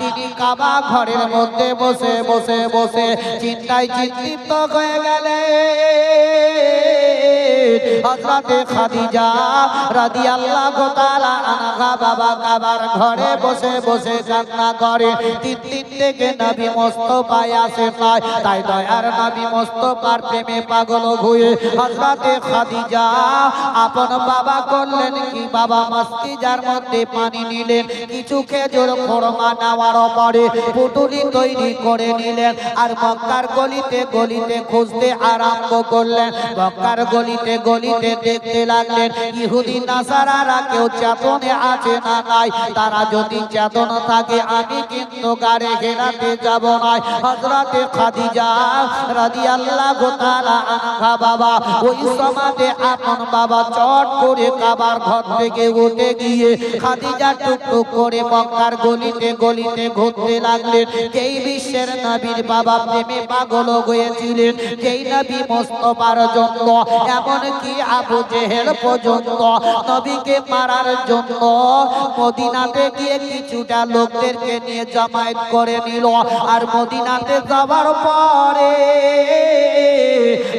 তিনি কাবা ঘরের মধ্যে বসে বসে বসে চিন্তায় চিন্তিত হয়ে গেলে হযরতে খাদিজা রাদিয়াল্লাহু তাআলা আনহা বাবা কাবার ঘরে বসে বসে কান্না করে। থেকে নবী আসে তাই দয়ার নবী প্রেমে পাগল হয়ে হযরতে খাদিজা আপন বাবা করলেন কি? বাবা মাস্তিজার মধ্যে পানি নিলেন, কিছু খেজুর খোরমা নেওয়ার পরে পুটুলি তৈরি করে নিলেন আর মক্কার গলিতে গলিতে খুঁজতে আরম্ভ করলেন। মক্কার গলিতে গলিতে দেখতে লাগলেন, ইহুদি, নাসারারা কেউ চেতনে আছে না নাই? তারা যদি চেতন থাকে, আমি কিন্তু গাড়ে ঘেরাতে যাব না। হজরতে খাদিজা রাদিয়াল্লাহু তাআলা আনহা বাবা, ওই সমাজে আপন বাবা চট করে কাবার ঘর থেকে উঠে গিয়ে খাদিজা টুকটুক করে মক্কার গলিতে গলিতে ঘুরতে লাগলেন। যেই বিশ্বের নবীর বাবা প্রেমে পাগল হয়েছিলেন, যেই নবী মোস্তফার জন্য এমন কি আবু জেহেল পর্যন্ত? নবীকে মারার জন্য মদিনাতে গিয়ে কিছুটা লোকদেরকে নিয়ে করে নিল। আর মদিনাতে পরে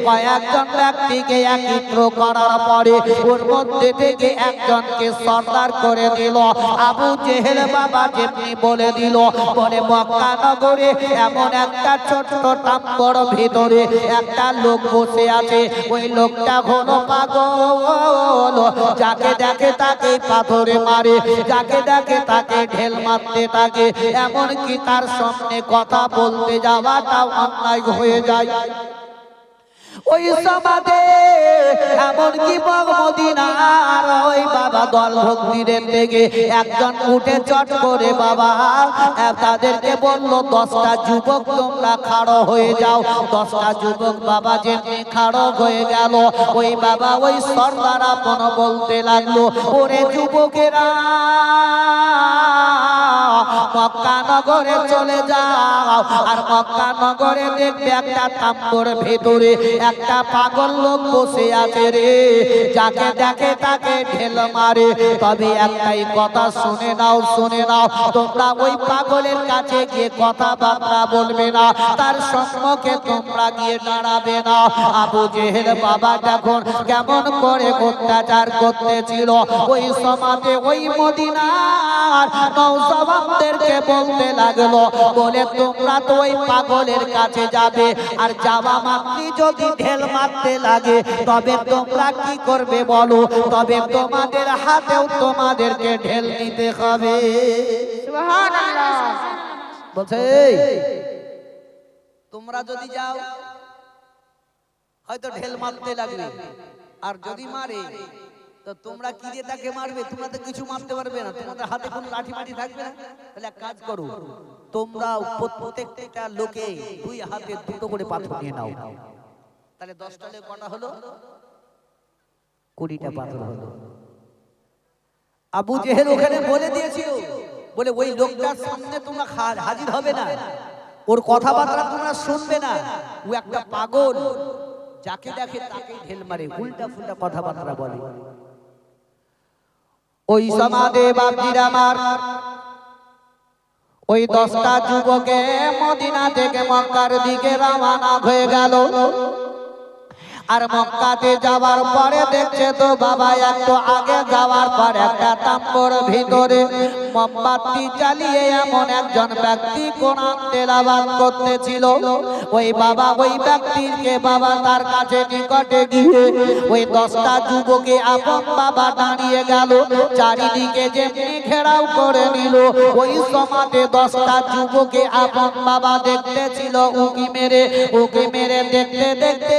কয়েকজন ব্যক্তিকে একত্র করার পরে ওর মধ্যে থেকে একজনকে সর্দার করে দিল আবু জেহেল বাবা যেমনি বলে দিল, বলে, মক্কা নগরে এমন একটা ছোট্ট টাম্বর ভিতরে একটা লোক বসে আছে। ওই লোকটা হলো পাগল। যাকে দেখে তাকে পাথরে মারে, যাকে দেখে তাকে ঢেল মারতে থাকে এমন কি তার সামনে কথা বলতে যাওয়াটাও অন্যায় হয়ে যায়। ওই সমাজে এমন কি মদিনার ওই বাবা দল ভক্তিদের থেকে একজন উঠে চট করে, বাবা তাদেরকে বলল, দশটা যুবক তোমরা খাড়ো হয়ে যাও। দশটা যুবক বাবা যে খাড়ো হয়ে গেল, ওই বাবা ওই সর্দার আপন বলতে লাগল, ওরে যুবকেরা, মক্কা নগরে চলে যাও আর মক্কা নগরে দেখবে একটা তাম্বর ভেতরে একটা পাগল লোক বসে আছে রে। যাকে দেখে তাকে ঢেল মারে। তবে একটাই কথা শুনে নাও শুনে নাও। তোমরা ওই পাগলের কাছে গিয়ে কথা কথাবার্তা বলবে না। তার সম্মুখে তোমরা গিয়ে দাঁড়াবে না। আবু জেহেল বাবা দেখুন কেমন করে অত্যাচার করতেছিল। ওই সমাজে, ওই মদিনার নৌসবাবদেরকে বলতে লাগল, বলে, তোমরা তো ওই পাগলের কাছে যাবে। আর যাওয়া মাত্রই যদি ঢেল মারতে লাগে তবে তোমরা কি করবে বলো? তবে তোমাদের হাতেও তোমাদেরকে ঢেল নিতে হবে। বলছে তোমরা যদি যাও হয়তো ঢেল মারতে লাগবে। আর যদি মারে তো তোমরা কি দিয়ে তাকে মারবে? তোমরা তো কিছু মারতে পারবে না। তোমাদের হাতে কোনো লাঠি মাটি থাকবে না। তাহলে এক কাজ করো, তোমরা প্রত্যেকটা লোকে দুই হাতে দুটো করে পাথর নিয়ে নাও। তাহলে দশটা লোক কটা হলো? কুড়িটা পাথর হলো। আবু জেহেল ওখানে বলে দিয়েছিল, বলে, ওই লোকটার সামনে তোমরা হাজির হবে না। ওর কথাবার্তা তোমরা শুনবে না। ও একটা পাগল। যাকে দেখে তাকে ঢেল মারে। উল্টা ফুল্টা কথাবার্তা বলে। ওই সমাদে বাপির আমার। ওই দশটা যুবকে মদিনা থেকে মক্কার দিকে রওনা হয়ে গেল। আর মক্কাতে যাওয়ার পরে দেখছে তো বাবা একটু আগে যাওয়ার পর একটা তাম্বর ভিতরে মোমবাতি চালিয়ে এমন একজন ব্যক্তি কোরআন তেলাবাদ করতেছিল। ওই বাবা ওই ব্যক্তিকে বাবা তার কাছে নিকটে গিয়ে ওই দশটা যুবকে আপন বাবা দাঁড়িয়ে গেল, চারিদিকে যেমনি ঘেরাও করে নিল। ওই সমাজে দশটা যুবকে আপন বাবা দেখতেছিল, উকি মেরে উকি মেরে দেখতে দেখতে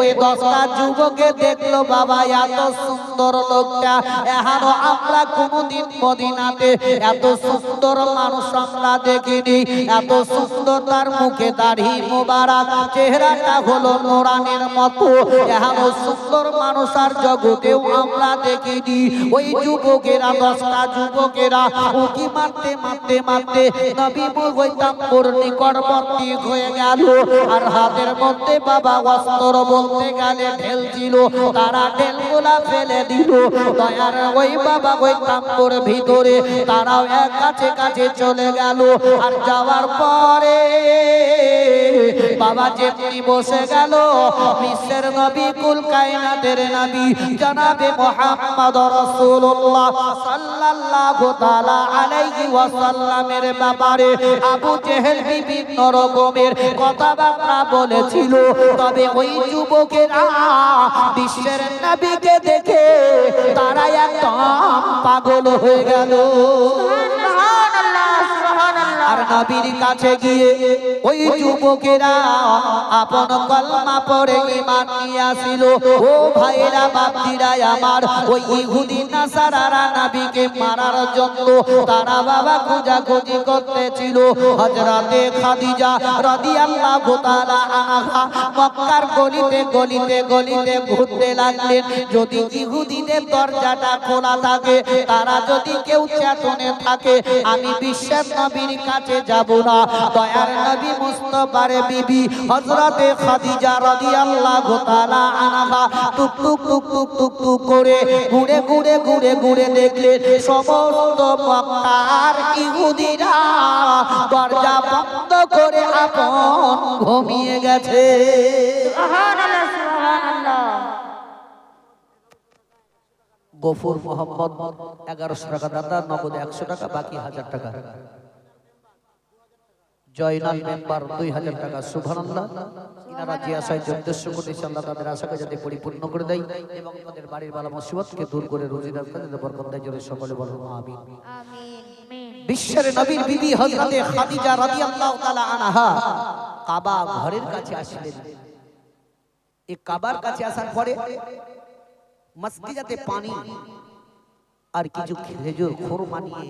ওই দশটা যুবকে দেখল, বাবা, এত সুন্দর লোকটা। এহানো আমরা কোনোদিন মদিনাতে এত সুন্দর মানুষ আমরা দেখিনি। এত সুন্দর তার মুখে দাড়ি মোবারক। চেহারাটা হলো নোরানের মতো। এহানো সুন্দর মানুষ আর জগতেও আমরা দেখিনি। ওই যুবকেরা, দশটা যুবকেরা উকি মারতে মারতে মারতে নবী বৈতাম্বর নিকটবর্তী হয়ে গেল। আর হাতের মধ্যে বাবা অস্ত্র বলতে গেলে তারা ঢেলগুলা ফেলে দিল। দয়ার ওই বাবা ওই ভিতরে, তারাও এক কাছে কাছে চলে গেল। আর যাওয়ার পরে বাবা বসে গেল বিশ্বের নবী কুল কায়নাতের নবী, জনাবে মোহাম্মদ সাল্লাল্লাহু তাআলা আলাইহি ব্যাপারে আবু জেহেল বিভিন্ন রকমের কথাবার্তা বলেছিল। তবে ওই যুবকেরা বিশ্বের নবীকে দেখে তারা একদম পাগল হয়ে গেল। আর নবীর কাছে গিয়ে ওই যুবকেরা আপন কলমা পড়ে ইমান নিয়ে আসিল। ও ভাইরা, বাপজিরা, আমার ওই ইহুদি, নাসারারা নবীকে মারার জন্য তারা বাবা খোঁজাখুঁজি করতেছিল। হযরতে খাদিজা রাদিয়াল্লাহু তাআলা আনহা মক্কার গলিতে গলিতে গলিতে ঘুরতে লাগলেন। যদি ইহুদিদের দরজাটা খোলা থাকে, তারা যদি কেউ চেতনে থাকে, আমি বিশ্বের নবীর কাছে যাব না। দয়ার নবী মুস্তফারে বিবি হযরতে খাদিজা রাদিয়াল্লাহু তাআলা আনহা টুক টুক টুক টুক টুক টুক করে ঘুরে ঘুরে ঘুরে ঘুরে দেখলেন সমস্ত মক্কার ইহুদিরা দরজা বন্ধ করে আপন ঘুমিয়ে গেছে। সুবহানাল্লাহ সুবহানাল্লাহ। গফুর মোহাম্মদ এগারোশো টাকা দাদা নগদ একশো টাকা বাকি হাজার টাকা। জয়নাল মেম্বার দুই হাজার টাকা, শুভানন্দা। ইনারা যে আশায় যে উদ্দেশ্য আল্লাহ তাদের আশাকে যাতে পরিপূর্ণ করে দেয় এবং তাদের বাড়ির বালা মুসিবতকে দূর করে রুজি রাখতে বরকত দেয় জোরে সকলে বলুন, আমিন। বিশ্বের নবীর বিবি হযরতে খাদিজা রাদিয়াল্লাহু তাআলা আনহা কাবা ঘরের কাছে আসলেন। এই কাবার কাছে আসার পরে মসজিদাতে পানি আর কিছু খেজুর, খোরমা নিয়ে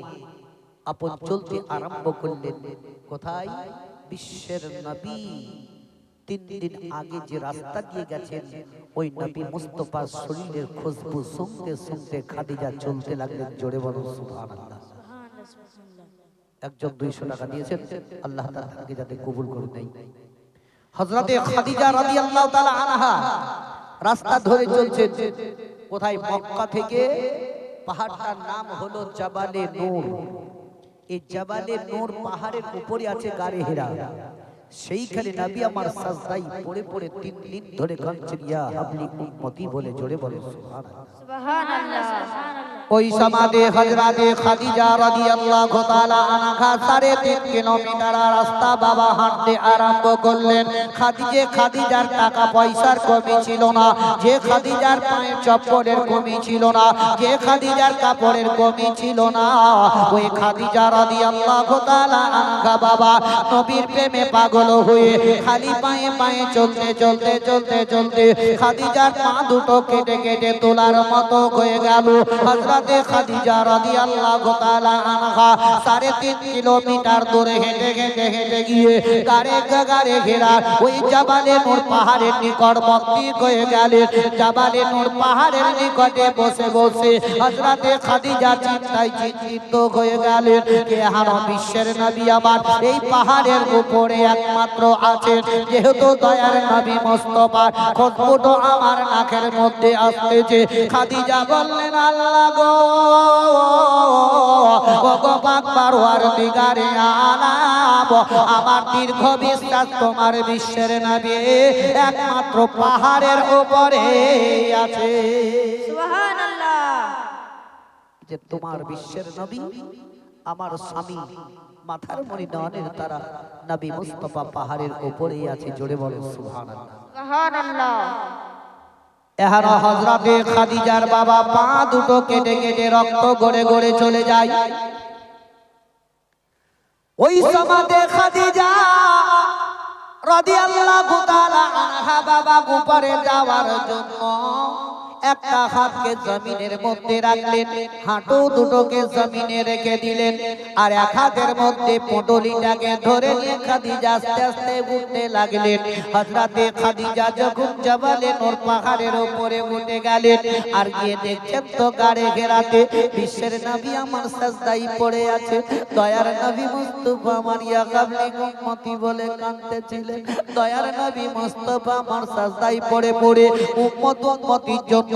আপন চলতে আরম্ভ করলেন। কোথায়? বিশ্বের নবী। তিন দিন আগে যে রাস্তা দিয়ে গেছেন ওই নবী মুস্তফার শরীরের খুশবু শুনতে শুনতে খাদিজা চলতে লাগলেন জোরে বলো সুবহানাল্লাহ। একজন দুইশো টাকা দিয়েছেন আল্লাহ তাআলাকে যাতে কবুল করে দেয় হযরতে খাদিজা রাদিয়াল্লাহু তাআলা আনহা। রাস্তা ধরে চলছেন। কোথায় মক্কা থেকে? পাহাড়টার নাম হলো জাবালে নূর। এই জবালে নোর পাহাড়ের উপরে আছে গারে হেরা। সেইখানে নাবি আমার সাজদাই পড়ে পড়ে তিন দিন ধরে কাঁদছেন ইয়া হাবলি উম্মতি বলে জোরে বলে সুবহানাল্লাহ। ওই সমাধে হজরাতে খাদিজা রাদিয়াল্লাহু তাআলা আনহা সাড়ে তিন কিলোমিটার রাস্তা বাবা হাঁটতে আরম্ভ করলেন। খাদিজে খাদিজার টাকা পয়সার কমি ছিল না, যে খাদিজার পায়ের চপ্পলের কমি ছিল না, যে খাদিজার কাপড়ের কমি ছিল না। ওই খাদিজা রাদিয়াল্লাহু তাআলা আনহা বাবা নবীর প্রেমে পাগল হয়ে খালি পায়ে পায়ে চলতে চলতে চলতে চলতে খাদিজার পা দুটো কেটে কেটে তোলার মতো হয়ে গেল। হযরতে খাদিজা রাদিয়াল্লাহু তাআলা আনহা সাড়ে তিন কিলোমিটার দূরে হেঁটে হেঁটে হেঁটে গিয়ে গাড়ে গাড়ে ঘেরা ওই জাবালে নূর পাহাড়ের নিকটবর্তী হয়ে গেলেন জাবালে নূর পাহাড়ের নিকটে বসে বসে হযরতে খাদিজা চিন্তায় চিন্তিত হয়ে গেলেন কে হার বিশ্বের নবী আমার? এই পাহাড়ের উপরে একমাত্র আছেন যেহেতু দয়ার নবী মোস্তফার খোঁজফুটো আমার নাকের মধ্যে আসতেছে। খাদিজা বললেন, আল্লাহ গো দিগারে আলাপ আমার দীর্ঘ বিশ্বাস তোমার বিশ্বের নবী একমাত্র পাহাড়ের উপরে আছে। যে তোমার বিশ্বের নবী আমার স্বামী মাথার মনি নয়নের তারা নবী মুস্তফা পাহাড়ের উপরেই আছে জোরে বলো সুবহানাল্লাহ। এহারা হজরতে খাদিজার বাবা পা দুটো কেটে কেটে রক্ত গড়ে গড়ে চলে যায়। ওই সমাতে খাদিজা রাদিয়াল্লাহু তাআলা আনহা বাবা উপরে যাওয়ার জন্য একটা হাতকে জমিনের মধ্যে রাখলেন, হাঁটু দুটোকে জমিনে রেখে দিলেন, আর এক হাতের মধ্যে পটলিটাকে ধরে নিয়ে খাদিজা আস্তে আস্তে উঠতে লাগলেন। খাদিজা যখন জবালে নোর পাহাড়ের উঠে গেলেন, আর গিয়ে দেখছেন তো গাড়ে ঘেরাতে বিশ্বের নবী আমার সাজদাই পড়ে আছে। দয়ার নবী মুস্তফা আমার ইয়া কাবলি উম্মতি বলে দয়ার নবী মুস্তফা আমার সাজদাই পড়ে পড়ে উম্মত উম্মতির জন্য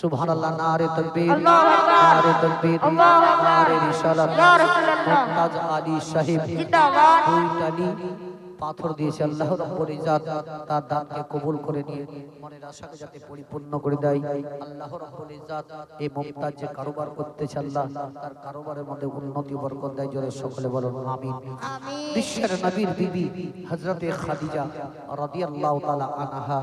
সুবহান আল্লাহ নারে তকবীর। নারে তকবীর। নারে রিসালাত। মুমতাজ আলী সাহেব জিন্দাবাদ। দুই পাথর দিয়েছে আল্লাহ রাব্বুল ইজ্জাত তার দানকে কবুল করে নিয়ে মনের আশাকে যাতে পরিপূর্ণ করে দেয়। আল্লাহ রাব্বুল ইজ্জাত এই মুমতাজ যে কারোবার করতেছে আল্লাহ তার কারোবারের মধ্যে উন্নতি বরকত দেয় জোরে সকলে বলুন আমিন। বিশ্বের নবীর বিবি হযরতে খাদিজা রাদিয়াল্লাহু তাআলা আনহা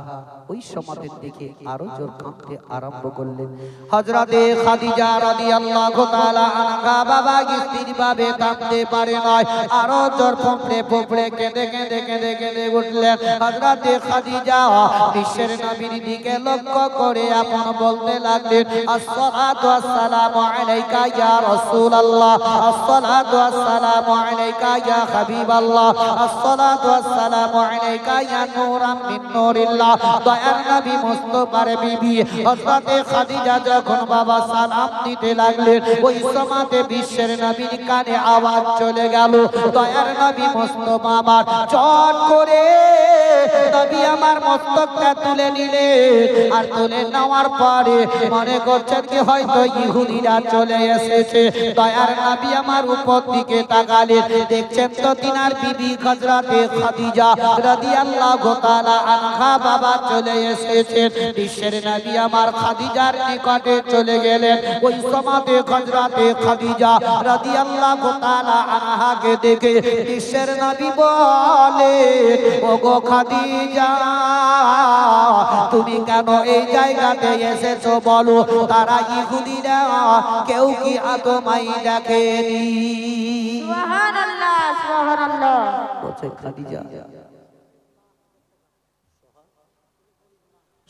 ওই সমাজের দিকে আরও জোর কাঁপতে আরম্ভ করলেন। হযরতে খাদিজা রাদিয়াল্লাহু তাআলা আনহা বাবা স্ত্রীর ভাবে কাঁপতে পারে নয় আরও জোর ফোঁপড়ে ফোঁপড়ে কেঁদে কেঁদে কেঁদে কেঁদে কেঁদে উঠলেন হযরতে খাদিজা বিশ্বের নবীর দিকে লক্ষ্য করে আপন বলতে লাগলেন, আসসালাতু আসসালামু আলাইকা ইয়া রাসূলুল্লাহ, আসসালাতু আসসালামু আলাইকা ইয়া হাবিবাল্লাহ, আসসালাতু আসসালামু আলাইকা ইয়া নূরাম মিন নূরিল্লাহ। দয়ার নবী মুস্তাফার বিবি খাদিজা যখন বাবা সালাম দিতে লাগলেন, ওই সময়তে বিশ্বের নবীর কানে আওয়াজ চলে গেল। দয়ার নবী মুস্তাফা আমার চট করে নবী আমার মস্তকটা তুলে নিলে আর তুলে নেওয়ার পরে মনে করছেন কি হয়তো ইহুদিরা চলে এসেছে। দয়ার নবী আমার উপর দিকে তাকালেন দেখছেন তো তিনার বিবি হযরতে খাদিজা রাদিয়াল্লাহু তাআলা আনহা বাবা চলে এসেছেন। বিশ্বের নবী আমার খাদিজার নিকটে চলে গেলেন। ওই সমাতে হযরতে খাদিজা রাদিয়াল্লাহু তাআলা আনহাকে দেখে বিশ্বের নবী বলে, ওগো খাদিজা তুমি কেন এই জায়গাতে এসেছ বলো? তারা ইহুদিরা কেউ কি আতমাই দেখেনি? সুবহানাল্লাহ সুবহানাল্লাহ। বলছে খাদিজা।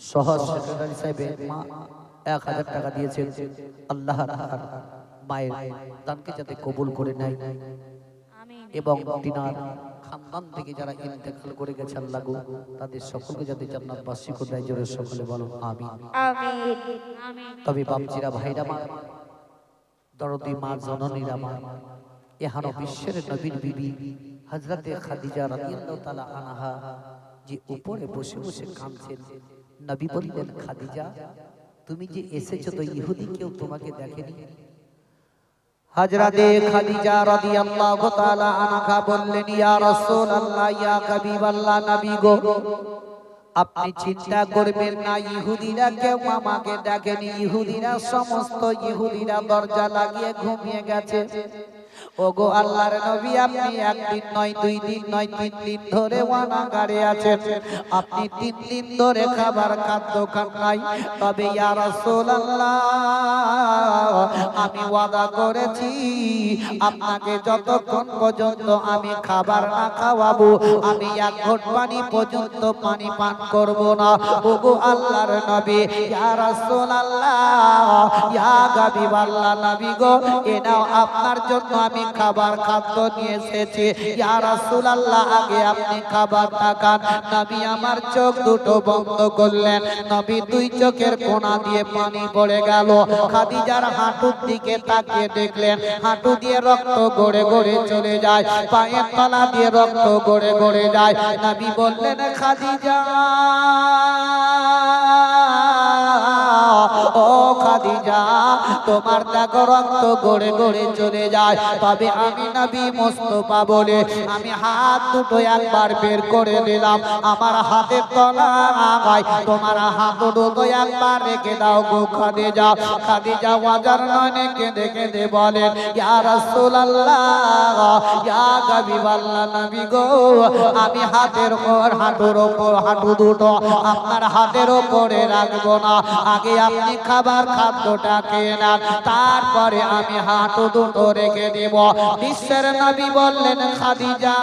সহজ সেক্রেটারি সাহেবের মা এক হাজার টাকা দিয়েছেন। আল্লাহ মায়ের দানকে যাতে কবুল করে নেয়। এবং তিনার খানদান থেকে যারা ইন্তেকাল করে গেছে আল্লাহ তাদের সকলকে যাতে জান্নাত বাসী করে দেয় জোরে সকলে বলো, আমিন। আমিন তবে বাপজিরা, ভাইরা মা দরদি মা, জননীরা মা এহানো বিশ্বের নবীর বিবি, হযরতে খাদিজা রাদিয়াল্লাহু তাআলা আনহা, যে উপরে বসে বসে কাঁদছেন। নবী বললেন, খাদিজা, তুমি যে এসেছ তো ইহুদি কেউ তোমাকে দেখেনি? হযরতে খাদিজা রাদিয়াল্লাহু তাআলা আনহা বললেন, ইয়া রাসূলুল্লাহ, ইয়া হাবিবাল্লাহ, নবী গো, আপনি চিন্তা করবেন না, ইহুদিরা কেউ আমাকে ডাকেনি ইহুদিরা সমস্ত, ইহুদিরা দরজা লাগিয়ে ঘুমিয়ে গেছে। ওগো আল্লাহর নবী, আপনি একদিন নয়, দুই দিন নয়, তিন দিন ধরে ওয়ানাগারে আছেন। আপনি তিন দিন ধরে খাবার খাদ্য খান নাই। তবে ইয়া রাসূলুল্লাহ, আমি ওয়াদা করেছি, আপনাকে যতক্ষণ পর্যন্ত আমি খাবার না খাওয়াবো, আমি এক ঘট পানি পর্যন্ত পানি পান করব না। ওগো আল্লাহর নবী, ইয়া রাসূলুল্লাহ, ইয়া হাবিবাল্লাহ নবী গো, এ নাও আপনার জন্য আমি খাবার খাদ্য নিয়ে এসেছি। ইয়া আগে আপনি খাবারটা খান। নবী আমার চোখ দুটো বন্ধ করলেন। নবী দুই চোখের কোণা দিয়ে পানি পড়ে গেল। খাদিজার হাঁটুর দিকে তাকিয়ে দেখলেন, হাঁটু দিয়ে রক্ত গড়ে গড়ে চলে যায়, পায়ের তলা দিয়ে রক্ত গড়ে গড়ে যায়। নবী বললেন, খাদিজা, ও তোমার রক্ত গড়ে গড়ে চলে যায়। তবে আমি নবী মোস্তফা বলে আমি হাত দুটো একবার বের করে দিলাম আমার হাতের তলায় তোমার হাত দুটো একবার রেখে দাও গো কেঁদে কেঁদে বলেন আমি হাতের ওপর হাঁটুর ওপর হাঁটু দুটো আপনার হাতের ওপরে রাখব না। আগে আপনি খাবার খেয়ে নেন তারপরে আমি হাঁটু দুটো রেখে দেব। বিশ্বের নবী বললেন, খাদিজা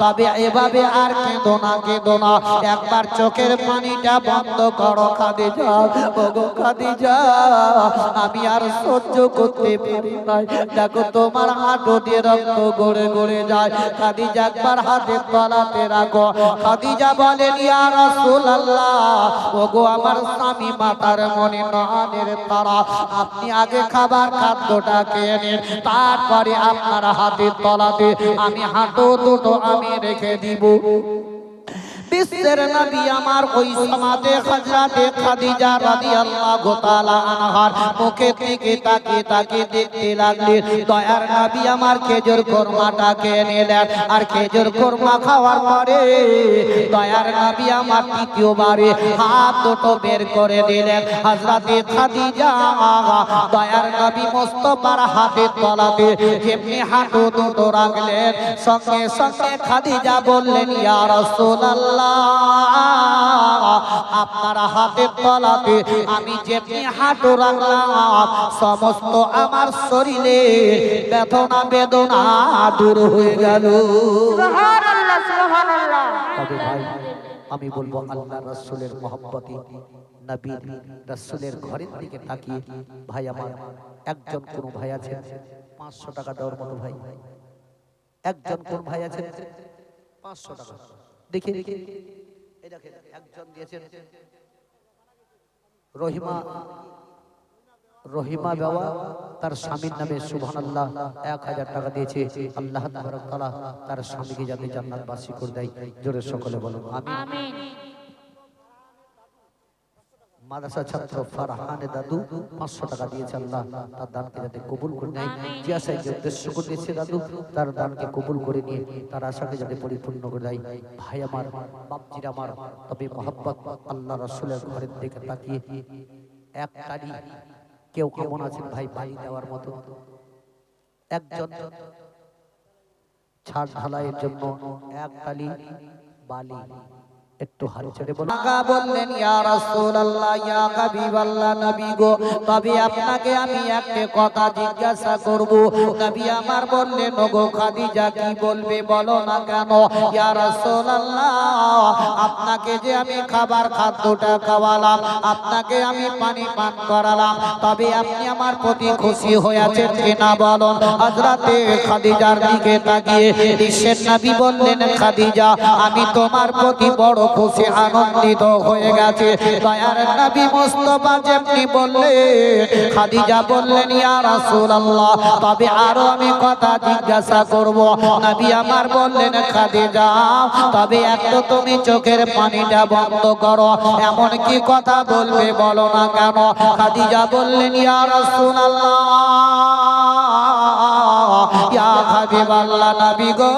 তবে এভাবে আর কেঁদো না কেঁদো না। একবার চোখের পানিটা বন্ধ করো, খাদিজা। ওগো খাদিজা, আমি আর সহ্য করতে পারি না দেখো, তোমার হাঁটু দিয়ে রক্ত গড়ে গড়ে যায়। খাদিজা, একবার হাতে তলাতে রাখো। খাদিজা বলেন, ইয়া রাসূলুল্লাহ, ওগো আমার স্বামী মাতার মনে নয়নের তারা আপনি আগে খাবার খাদ্যটা খেয়ে নিন, তারপরে আপনার হাতের তলাতে আমি হাঁটু দুটো আমি রেখে দিব। বিশ্বের নবী ওই সমাতে হযরতে খাদিজা রাদিয়াল্লাহু তাআলা আনহার মুখে থেকে দেখতে লাগলেন, দয়ার নবী আমার খেজুর কোরমাটা নিলেন। আর খেজুর কোরমা খাওয়ার পরে দয়ার নবী আমার তৃতীয়বারে হাত দুটো বের করে দিলেন। হযরতে খাদিজা, দয়ার নবী হাতের তলাতে দুটো রাখলেন, সঙ্গে সঙ্গে খাদিজা বললেন, ইয়া রাসূলুল্লাহ আপনার হাতের তলাতে আমি যেমনি হাঁটু রাখলাম সমস্ত আমার শরীরে বেদনা বেদনা দূর হয়ে গেল। তবে ভাই আমি বলব আল্লাহ রাসূলের মহব্বতে নবীর রাসূলের ঘরের দিকে তাকিয়ে ভাই আমার একজন কোন ভাই আছেন? পাঁচশো টাকা দেওয়ার মতো ভাই। একজন কোন ভাই আছেন? পাঁচশো টাকা। দেখি এই একজন দিয়েছেন রহিমা রহিমা বাবা তার স্বামীর নামে সুবহানাল্লাহ এক হাজার টাকা দিয়েছে। আল্লাহ তার স্বামীকে যাতে জান্নাত জান্নাতবাসী করে দেয়। জোরে সকলে বলো আমি মাদ্রাসা ছাত্র ফারহানে দাদু পাঁচশো টাকা দিয়েছে আল্লাহ, তার দানকে যাতে কবুল করে নেয়। জিয়াসাইকে উদ্দেশ্য করে দিয়েছে দাদু, তার দানকে কবুল করে নিয়ে তার আশাকে যাতে পরিপূর্ণ করে দেয়। ভাই আমার, বাপজির আমার, তবে মোহাব্বত আল্লাহ রসুলের ঘরের দিকে তাকিয়ে এক তারি কেউ কেমন আছেন ভাই বাড়ি দেওয়ার মতো? একজন ছাদ ঢালাইয়ের জন্য এক তালি বালি। তবে আপনাকে আমি যে আমি খাবার খাদ্যটা খাওয়ালাম, আপনাকে আমি পানি পান করালাম, তবে আপনি আমার প্রতি খুশি হয়েছেন কিনা বলুন? হযরতে খাদিজার দিকে তাকিয়ে বললেন, খাদিজা, আমি তোমার প্রতি বড় খুশি আনন্দিত হয়ে গেছে। দয়ার নবী যেমনি খাদিজা বললেন তবে আরও আমি কথা জিজ্ঞাসা করব। নবী আমার বললেন, খাদিজা, তবে একটু তুমি চোখের পানিটা বন্ধ করো। এমন কি কথা বলবে বলো না কেন? খাদিজা বললেন, ইয়া ইয়া হাবিবাল্লাহ নবী গো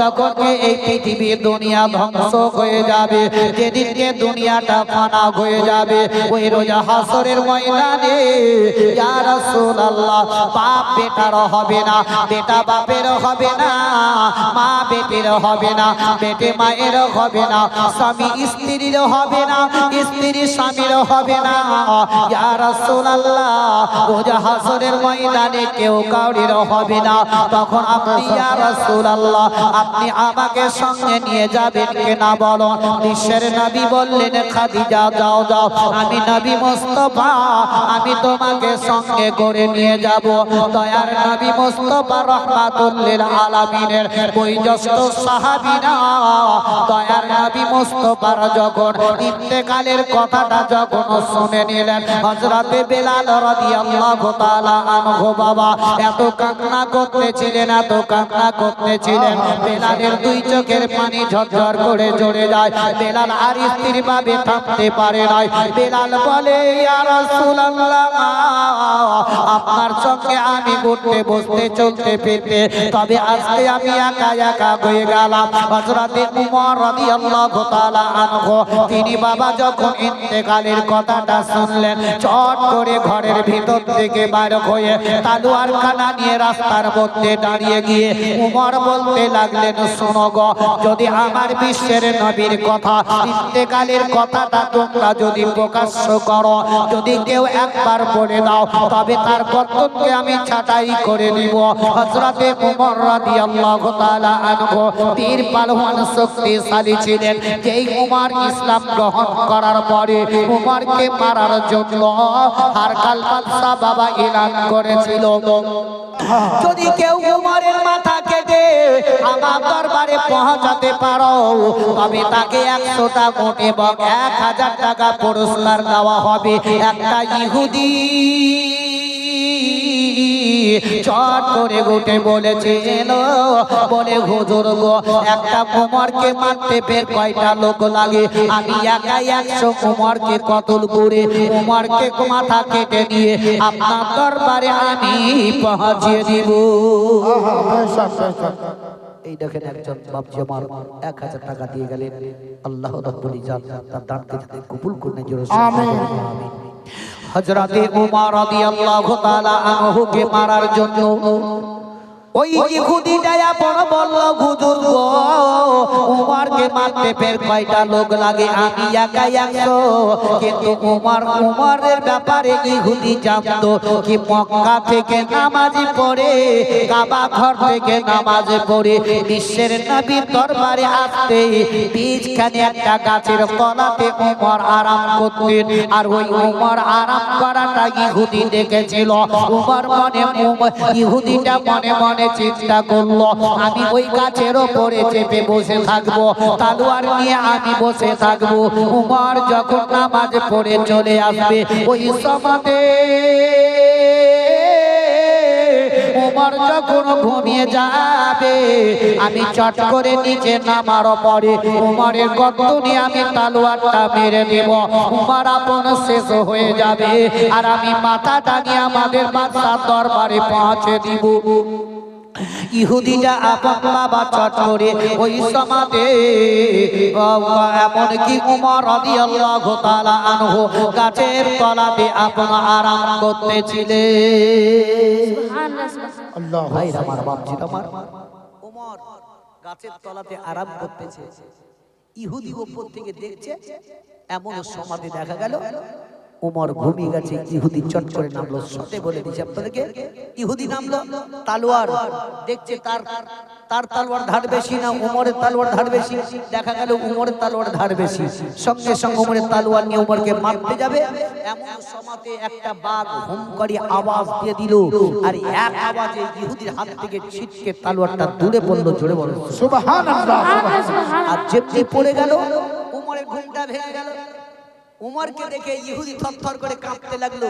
যখন এই পৃথিবী দুনিয়া ধ্বংস হয়ে যাবে, যেদিনকে দুনিয়াটা ফানা হয়ে যাবে, ওই রোজা হাসরের ময়দানে, ইয়া রাসূলুল্লাহ, বাপ বেটার হবে না, বেটা বাপের হবে না, মা বেটির হবে না, বেটে মায়ের হবে না, স্বামী স্ত্রীর হবে না, স্ত্রী স্বামীর হবে না। ইয়া রাসূলুল্লাহ, রোজা হাসরের ময়দানে কেউ কাউরির হবে না তখন আপনি, ইয়া রাসূলুল্লাহ, আপনি আমাকে সঙ্গে নিয়ে যাবেন কিনা বলুন? বিশ্বের নবী বললেন, খাদিজা, যাও যাও। আমি নবী মুস্তাফা, আমি তোমাকে সঙ্গে করে নিয়ে যাব। দয়ার নবী মুস্তাফা রাহমাতুল লিল আলামিনের বৈজস্ত সাহাবীরা, দয়ার নবী মোস্তফার যখন ইন্তেকালের কথাটা যখন শুনে নিলেন, হযরতে বেলাল রাদিয়াল্লাহু তাআলা আনহু বাবা, এত কান্না করতেছিলেন এত কান্না করতেছিলেন। বেলালের দুই চোখের পানি ঝরঝর করে ঝরে যায়। বেলাল আর স্ত্রীর ভাবে থামতে পারে নাই। বেলাল বলে আপনার সঙ্গে আমি ঘুরতে বসতে চলতে ফিরতে। তবে আজকে আমি একা একা হয়ে গেলাম। হযরতে উমর রাদিয়াল্লাহু তাআলা আনহু তিনি বাবা যখন ইন্তেকালের কথাটা শুনলেন চট করে ঘরের ভিতর থেকে বাইর হয়ে তালুয়ার খানা নিয়ে রাস্তার মধ্যে দাঁড়িয়ে গিয়ে উমর বলতে লাগলেন, শোনো গো, যদি আমার বিশ্বের নবীর কথা, ইন্তেকালের কথাটা তোমরা যদি প্রকাশ্য করো, যদি কেউ একবার বলে দাও, তবে তার কর্তব্যকে আমি ছাঁটাই করে নিব। হযরতে উমর রাদিয়াল্লাহু তাআলা আনহু তীর পালওয়ান শক্তিশালী ছিলেন। যেই উমর ইসলাম গ্রহণ করার পরে উমরকে মারার জন্য হারকাল বাদশা বাবা এলান করেছিল। যদি কেউ উমরের মাথা কেটে আমার দরবারে পৌঁছাতে পারো। তবে তাকে একশোটা কোটে এবং এক হাজার টাকা পুরস্কার দেওয়া হবে। একটা ইহুদি চট করে গোটে বলেছিল বলে হুজুর গো একটা কুমারকে মারতে ফের কয়টা লোক লাগে? আমি একাই একশো কুমারকে কতল করে কুমারকে মাথা কেটে নিয়ে আপনার দরবারে আমি পৌঁছিয়ে দিব। এই দেখেন একজন বাপজি আমার এক হাজার টাকা দিয়ে গেলেন। আল্লাহ রব্বুল ইজাত তার দানকে যাতে কবুল করে জোরে আমিন। হযরতে উমর রাদিয়াল্লাহু তাআলা আনহুকে মারার জন্য ওই ইহুদি যায়া বড় বলল হুজুর গো উমরকে মারতে ফের কয়টা লোক লাগে? আমি একাই একশো। কিন্তু উমর উমরের ব্যাপারে ইহুদি জানতো কি মক্কা থেকে নামাজি পড়ে কাবা ঘর থেকে নামাজ পড়ে। বিশ্বের নবীর দরবারে আসতে বীজখানে একটা গাছের তলাতে উমর আরাম করতেন। আর ওই উমর আরাম করাটা ইহুদি দেখেছিল। উমর মনে ইহুদিটা মনে মনে চিন্তা করল, আমি ওই গাছের ওপরে চেপে বসে থাকব, তালুয়ার নিয়ে আমি বসে থাকব। উমর যখন নামাজ পড়ে চলে আসবে, ওই সমাতে আমি চট করে নিচে নামার পরে উমরের গর্দনে আমি তালোয়ারটা মেরে দেব উমর আপন শেষ হয়ে যাবে, আর আমি মাথাটা নিয়ে আমাদের বাদশার দরবারে পৌঁছে দিব। ইহুদিটা আপন বাবা চট করে ওই সমাতে এমন কি উমর রাদিয়াল্লাহু তাআলা আনহু গাছের তলাতে আপন আরাম করতেছিলেন। আল্লাহ ভাই আমার বাপজি আমার উমর গাছের তলাতে আরাম করতেছে। ইহুদি উপর থেকে দেখছে এমন সমাধি দেখা গেল উমর ঘুমিয়ে গেছে ইহুদি চট করে নামলো সাথে বলে দিছে আপনাদেরকে ইহুদি নামলো তালোয়ার। দেখছে তার তার তালোয়ার ধার বেশি না উমরের তালোয়ার ধার বেশি। দেখা গেল উমরের তালোয়ার ধার বেশি। সঙ্গে সঙ্গে উমরের তালোয়ার নিয়ে উমরকে মারতে যাবে। এমন সমাতে একটা বাঘ হুমকারি আওয়াজ দিয়ে দিল। আর এক আওয়াজে ইহুদির হাত থেকে ছিটকে তালোয়ারটা দূরে পড়ল জোরে বলো সুবহানাল্লাহ সুবহানাল্লাহ, সুবহানাল্লাহ। আর যেমনি পড়ে গেল উমরের ঘুমটা ভেঙে গেল। উমরকে দেখে ইহুদি থরথর করে কাঁপতে লাগল।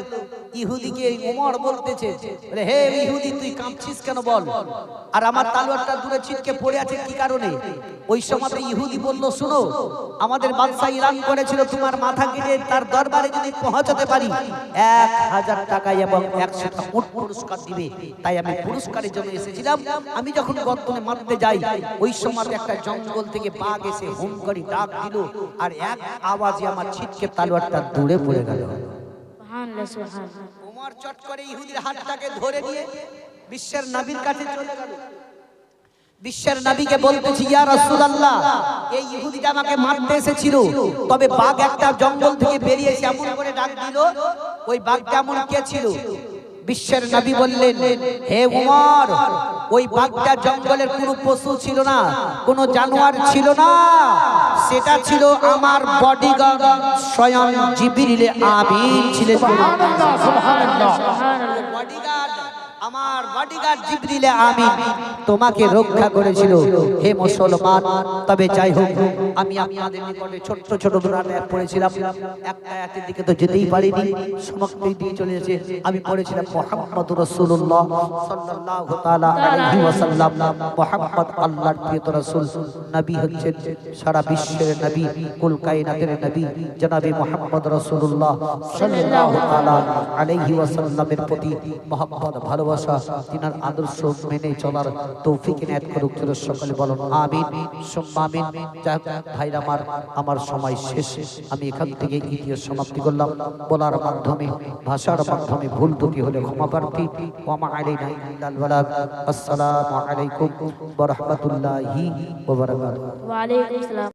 ইহুদিকে উমর বলতেছে। বলে, হে ইহুদি তুই কাঁপছিস কেন বল? আর আমার তালোয়ারটা দূরে ছিটকে পড়ে আছে কি কারণে? ওই সময় ইহুদি বলল শুনো আমাদের বাদশাহ ইরান করেছিল তোমার মাথা কেটে তার দরবারে যদি পৌঁছাতে পারি এক হাজার টাকা এবং একশোটা মোট পুরস্কার দিবে। তাই আমি পুরস্কারের জন্য এসেছিলাম। আমি যখন গর্তনে মারতে যাই ওই সময় একটা জঙ্গল থেকে বাঘ এসে হুম করে ডাক দিল। আর এক আওয়াজে আমার ছিটকে তালোয়ারটা দূরে পড়ে গেল। সুবহানাল্লাহ, সুবহানাল্লাহ। চট করে ইহুদির হাতটাকে ধরে নিয়ে বিশ্বের নবীর কাছে চলে গেল। বিশ্বের নবীকে বলতেছি ইয়া রাসূলুল্লাহ এই ইহুদিটা আমাকে মারতে এসেছিল। তবে বাঘ একটা জঙ্গল থেকে বেরিয়েছে এসে এমন করে ডাক দিল ওই বাঘটা এমন কে ছিল? বিশ্বের নবী বললেন হে উমর ওই বাগদা জঙ্গলের কোনো পশু ছিল না কোনো জানোয়ার ছিল না সেটা ছিল আমার বডিগার্ড স্বয়ং জিবরিল আমিন ছিলেন সুবহানাল্লাহ সুবহানাল্লাহ সুবহানাল্লাহ। বডিগার্ড আমার বডিগার্ড জিবরিলে আমিন তোমাকে রক্ষা করেছিল। হে মুসলমান, তবে যাই হোক, আমি আপনাদের নিকটে ছোট্ট ছোট দুরাতে পড়েছিলাম। একটা আয়াতের দিকে তো যেতেই পারিনি, সমস্তই দিয়ে চলে এসেছে। আমি পড়েছিলাম মুহাম্মদ রাসূলুল্লাহ সাল্লাল্লাহু তাআলা আলাইহি ওয়াসাল্লাম। মুহাম্মদ আল্লাহর প্রিয় রাসূল, নবী হচ্ছেন সারা বিশ্বের নবী, কুল কায়নাতের নবী, জনাবে মুহাম্মদ রাসূলুল্লাহ সাল্লাল্লাহু তাআলা আলাইহি ওয়াসাল্লামের প্রতি। মহব্বত ভালোবাসা তিনার আদর্শ মেনে চলার তৌফিক এনায়েত করুক। সকলে বলুন, আমিন। সুম্মা আমিন। যাক ভাইরা আমার আমার সময় শেষ। আমি এখান থেকে ইতিহাস সমাপ্তি করলাম। বলার মাধ্যমে, ভাষার মাধ্যমে ভুল ত্রুটি হলে ক্ষমা প্রার্থী। ইল্লাল বালাগ। আসসালামু আলাইকুম ওয়া রাহমাতুল্লাহি ওয়া ওয়ালাইকুম আসসালাম।